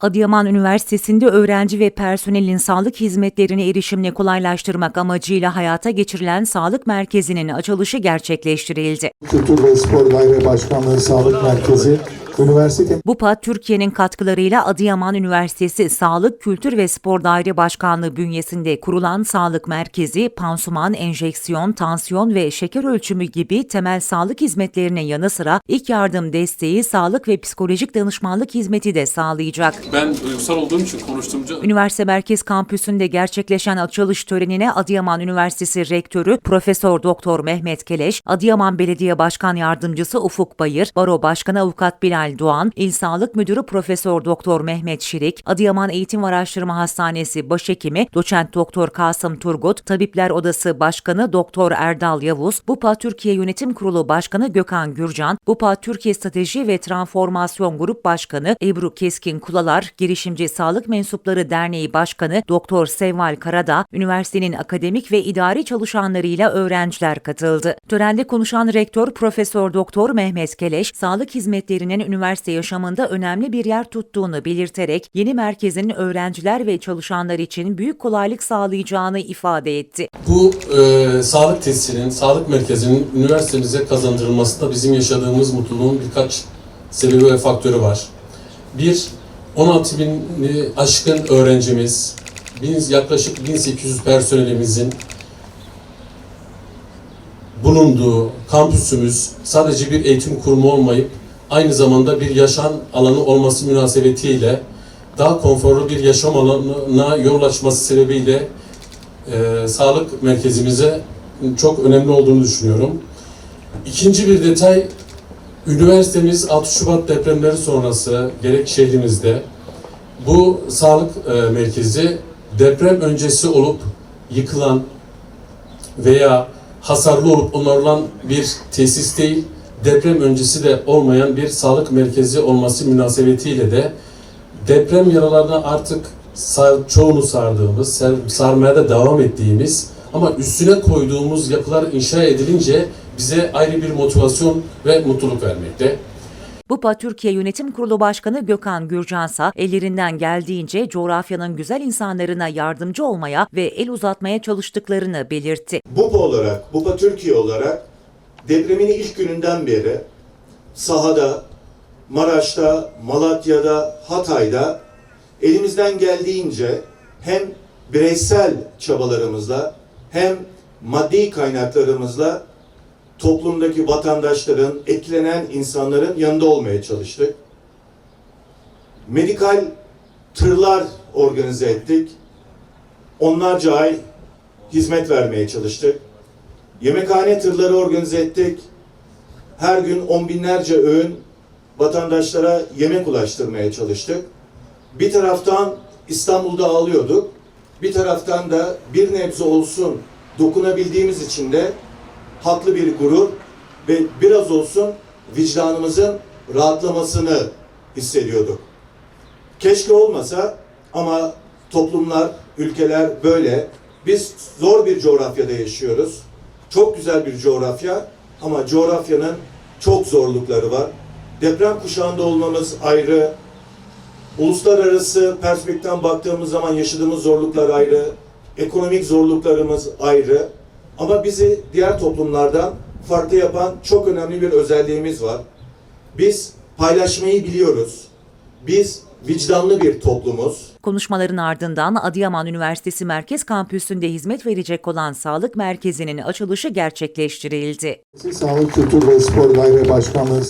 Adıyaman Üniversitesi'nde öğrenci ve personelin sağlık hizmetlerine erişimini kolaylaştırmak amacıyla hayata geçirilen sağlık merkezinin açılışı gerçekleştirildi. Kültür ve Spor Daire Başkanlığı Sağlık Merkezi, üniversite BUPA, Türkiye'nin katkılarıyla Adıyaman Üniversitesi Sağlık, Kültür ve Spor Daire Başkanlığı bünyesinde kurulan sağlık merkezi, pansuman, enjeksiyon, tansiyon ve şeker ölçümü gibi temel sağlık hizmetlerine yanı sıra ilk yardım desteği, sağlık ve psikolojik danışmanlık hizmeti de sağlayacak. Ben duygusal olduğum için konuştuğumca Üniversite Merkez Kampüsü'nde gerçekleşen açılış törenine Adıyaman Üniversitesi Rektörü Profesör Doktor Mehmet Keleş, Adıyaman Belediye Başkan Yardımcısı Ufuk Bayır, Baro Başkanı Avukat Bilal Doğan, İl Sağlık Müdürü Profesör Doktor Mehmet Şirik, Adıyaman Eğitim Araştırma Hastanesi Başhekimi Doçent Doktor Kasım Turgut, Tabipler Odası Başkanı Doktor Erdal Yavuz, BUPA Türkiye Yönetim Kurulu Başkanı Gökhan Gürcan, BUPA Türkiye Strateji ve Transformasyon Grup Başkanı Ebru Keskin Kulalar, Girişimci Sağlık Mensupları Derneği Başkanı Doktor Sevval Karada, üniversitenin akademik ve idari çalışanlarıyla öğrenciler katıldı. Törende konuşan rektör Profesör Doktor Mehmet Keleş, sağlık hizmetlerinin üniversite yaşamında önemli bir yer tuttuğunu belirterek yeni merkezin öğrenciler ve çalışanlar için büyük kolaylık sağlayacağını ifade etti. bu e, sağlık tesisinin, sağlık merkezinin üniversitemize kazandırılmasında bizim yaşadığımız mutluluğun birkaç sebebi ve faktörü var. Bir, 16 bini aşkın öğrencimiz, bin, yaklaşık 1800 personelimizin bulunduğu kampüsümüz sadece bir eğitim kurumu olmayıp aynı zamanda bir yaşam alanı olması münasebetiyle daha konforlu bir yaşam alanına yol açması sebebiyle e, sağlık merkezimize çok önemli olduğunu düşünüyorum. İkinci bir detay, üniversitemiz 6 Şubat depremleri sonrası gerek şehrimizde bu sağlık e, merkezi deprem öncesi olup yıkılan veya hasarlı olup onarılan bir tesis değil, deprem öncesi de olmayan bir sağlık merkezi olması münasebetiyle de deprem yaralarına artık sar, çoğunu sardığımız, sar, sarmaya da devam ettiğimiz ama üstüne koyduğumuz yapılar inşa edilince bize ayrı bir motivasyon ve mutluluk vermekte. BUPA Türkiye Yönetim Kurulu Başkanı Gökhan Gürcansa ellerinden geldiğince coğrafyanın güzel insanlarına yardımcı olmaya ve el uzatmaya çalıştıklarını belirtti. BUPA olarak, BUPA Türkiye olarak depremin ilk gününden beri sahada, Maraş'ta, Malatya'da, Hatay'da elimizden geldiğince hem bireysel çabalarımızla hem maddi kaynaklarımızla toplumdaki vatandaşların, etkilenen insanların yanında olmaya çalıştık. Medikal tırlar organize ettik. Onlarca ay hizmet vermeye çalıştık. Yemekhane tırları organize ettik. Her gün on binlerce öğün vatandaşlara yemek ulaştırmaya çalıştık. Bir taraftan İstanbul'da ağlıyorduk. Bir taraftan da bir nebze olsun dokunabildiğimiz için de haklı bir gurur ve biraz olsun vicdanımızın rahatlamasını hissediyorduk. Keşke olmasa ama toplumlar, ülkeler böyle. Biz zor bir coğrafyada yaşıyoruz. Çok güzel bir coğrafya ama coğrafyanın çok zorlukları var. Deprem kuşağında olmamız ayrı. Uluslararası perspektiften baktığımız zaman yaşadığımız zorluklar ayrı. Ekonomik zorluklarımız ayrı. Ama bizi diğer toplumlardan farklı yapan çok önemli bir özelliğimiz var. Biz paylaşmayı biliyoruz. Biz vicdanlı bir toplumuz. Konuşmaların ardından Adıyaman Üniversitesi Merkez Kampüsü'nde hizmet verecek olan sağlık merkezinin açılışı gerçekleştirildi. Sağlık Kültür ve Spor Daire Başkanlığı